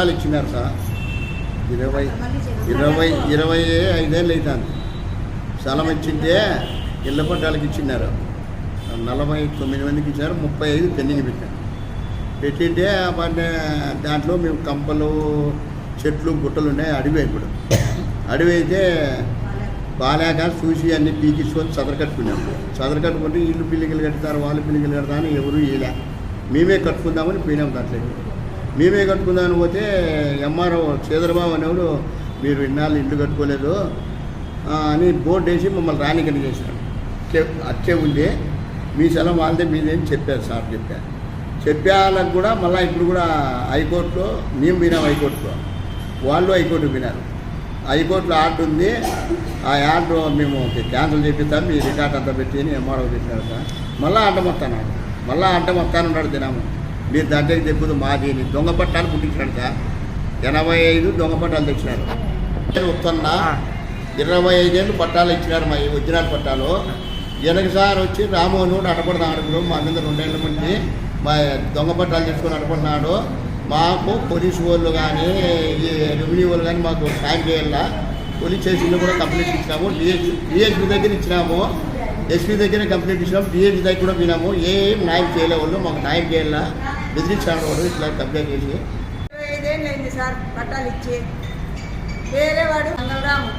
ఇచ్చినారు సార్ ఇరవై ఇరవై ఇరవై ఐదేళ్ళు అవుతుంది స్థలం ఇచ్చింటే ఇళ్ళ పట్టాలకు ఇచ్చినారు. నలభై తొమ్మిది మందికి ఇచ్చారు ముప్పై ఐదు పెండింగ్ పెట్టారు. పెట్టింటే వాటిని దాంట్లో మేము కంపలు చెట్లు గుట్టలు ఉన్నాయి అడవి ఇప్పుడు అడవి అయితే బాగాలేక చూసి అన్ని పీకించుకొని చదర కట్టుకున్నాం. చదర కట్టుకుంటే ఇల్లు పిల్లికలు కడతారు వాళ్ళు పిల్లికలు కడతారు ఎవరు ఇలే మేమే కట్టుకుందామని పోయినాం దాంట్లో మేమే కట్టుకుందామని పోతే ఎంఆర్ఓ చేదరబాబు అనేవాడు మీరు ఇన్నాళ్ళు ఇల్లు కట్టుకోలేదు అని బోర్డు వేసి మమ్మల్ని రానికని చేశాడు. చె- అట్టే ఉంది మీ స్థలం వాళ్ళదే మీదే అని చెప్పారు సార్ చెప్పారు. చెప్పాలకు కూడా మళ్ళీ ఇప్పుడు కూడా హైకోర్టులో మేము వినాం హైకోర్టులో. వాళ్ళు హైకోర్టు వినారు హైకోర్టులో ఆర్డర్ ఉంది. ఆ ఆర్డర్ మేము క్యాన్సిల్ చేపిస్తాం మీ రికార్డ్ అంతా పెట్టి అని ఎంఆర్ఓ పెట్టినారు సార్. మళ్ళీ అడ్డం వస్తాను మళ్ళీ అడ్డం వస్తాను ఉన్నాడు దినాము మీరు దగ్గరికి తెప్పుదు మాది దొంగ పట్టాలు పుట్టించాడు ఎనభై ఐదు దొంగ పట్టాలు తెచ్చినారు. నేను వస్తున్నా ఇరవై ఐదేళ్ళు పట్టాలు ఇచ్చినారు మా ఒరిజినల్ పట్టాలు. వెనక సార్ వచ్చి రామోహన్ కూడా అడపడదాం అడుగుడు మా మీద రెండేళ్ళ నుండి మా దొంగ పట్టాలు తీసుకొని అడపడుతున్నాడు మాకు పోలీసు వాళ్ళు కానీ ఈ రెవెన్యూ వాళ్ళు కానీ మాకు సాయం చేయాల? పోలీస్ స్టేషన్లో కూడా కంప్లైంట్ ఇచ్చినాము. డిఎస్ డిఎస్పీ దగ్గర ఇచ్చినాము. ఎస్పీ దగ్గర కంప్లైంట్ ఇచ్చినాము. డిఎస్పీ దగ్గర కూడా వినాము ఏం న్యాయం చేయలే వాళ్ళు. మాకు న్యాయం చేయాల? బెదిరించాడు వాళ్ళు ఇట్లా కంప్లైంట్ చేసి. ఇరవై సార్ పట్టాలు ఇచ్చి. వేరే వాడు మంగళరాము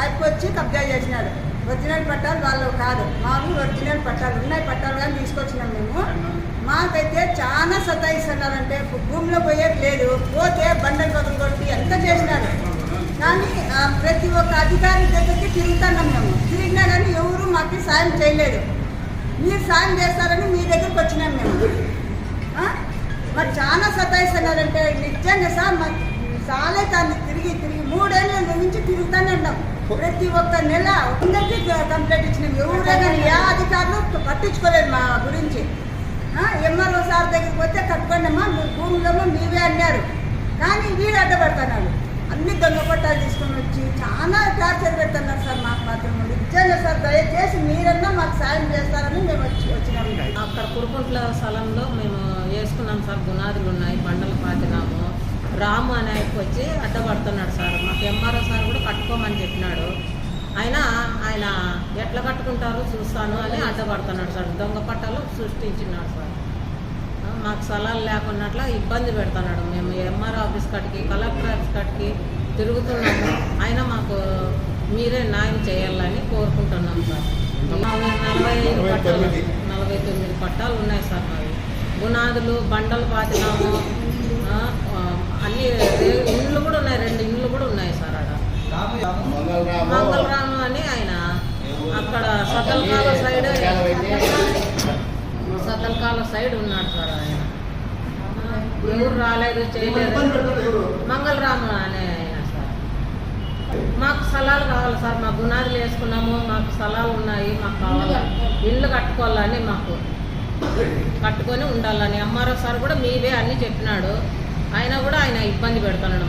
ఆయనకు వచ్చి కబ్జా చేసినాడు. ఒరిజినల్ పట్టాలు వాళ్ళు కాదు. మాకు ఒరిజినల్ పట్టాలు ఉన్నాయి పట్టాలు కానీ తీసుకొచ్చినాం మేము. మాకైతే చాలా సతాయిస్తున్నారంటే భూమిలో పోయేది లేదు. పోతే బండలు పగలు కొట్టి ఎంత చేసినాడు కానీ ప్రతి ఒక్క అధికారి దగ్గరికి తిరుగుతున్నాం మేము. తిరిగినా కానీ ఎవరు మాకు సాయం చేయలేదు. మీరు సాయం చేస్తారని మీ దగ్గరికి వచ్చినాం మేము. మరి చాలా సతాయిస్తున్నారంటే నిజంగా సార్ మరి చాలా దాన్ని తిరిగి తిరిగి మూడేళ్ళ నుంచి తిరుగుతానే ఉన్నాం. ప్రతి ఒక్క నెల అందరికీ కంప్లైంట్ ఇచ్చినాం ఎవరైనా ఏ అధికారులు పట్టించుకోలేదు మా గురించి. ఎంఆర్ఓ సార్ దగ్గరికి పోతే కట్టుకోండమ్మా మీ భూమిలో మీవే అన్నారు. కానీ వీడు అడ్డపడుతున్నాడు. అన్ని దొంగ పట్టాలు తీసుకొని వచ్చి చాలా టార్చర్ పెడుతున్నారు సార్ మాకు మాత్రం. నిజంగా సార్ దయచేసి మీరన్నా మాకు సాయం చేస్తారని మేము వచ్చి వచ్చినాము అక్కడ కురుకుంట్ల స్థలంలో మేము వేసుకున్నాం సార్ గునాదులు ఉన్నాయి బండలు పాతినాము. రాము అనే ఆయనకు వచ్చి అడ్డపడుతున్నాడు సార్. మాకు ఎంఆర్ఓ సార్ కూడా కట్టుకోమని చెప్పినాడు. అయినా ఆయన ఎట్లా కట్టుకుంటారో చూస్తాను అని అడ్డపడుతున్నాడు సార్. దొంగ పట్టాలు సృష్టించినాడు సార్. మాకు స్థలాలు లేకున్నట్ల ఇబ్బంది పెడుతున్నాడు. మేము ఎంఆర్ఓ ఆఫీస్ కాడికి కలెక్టర్ ఆఫీస్ కాడికి తిరుగుతున్నాము. అయినా మాకు మీరే న్యాయం చేయాలని కోరుకుంటున్నాం సార్. నలభై ఐదు పట్టాలు నలభై తొమ్మిది పట్టాలు ఉన్నాయి సార్ మావి. గునాదులు బండలు పాతినాము. అన్ని ఇండ్లు కూడా ఉన్నాయి రెండు ఇండ్లు కూడా ఉన్నాయి సార్ అక్కడ మంగళరాము అని ఆయన. అక్కడ సతల్కాల సైడ్ సతల్కాల సైడ్ ఉన్నాడు సార్ ఆయన. ఎవరు రాలేదు చేయలేదు. మంగళరాము అనే ఆయన సార్. మాకు స్థలాలు కావాలి సార్ మా గుణాదులు వేసుకున్నాము మాకు స్థలాలు ఉన్నాయి మాకు కావాలి. ఇల్లు కట్టుకోవాలని మాకు. కట్టుకొని ఉండాలని. ఎంఆర్ఓ సార్ కూడా మీవే అన్నీ చెప్పినాడు. అయినా కూడా ఆయన ఇబ్బంది పెడుతున్నాడు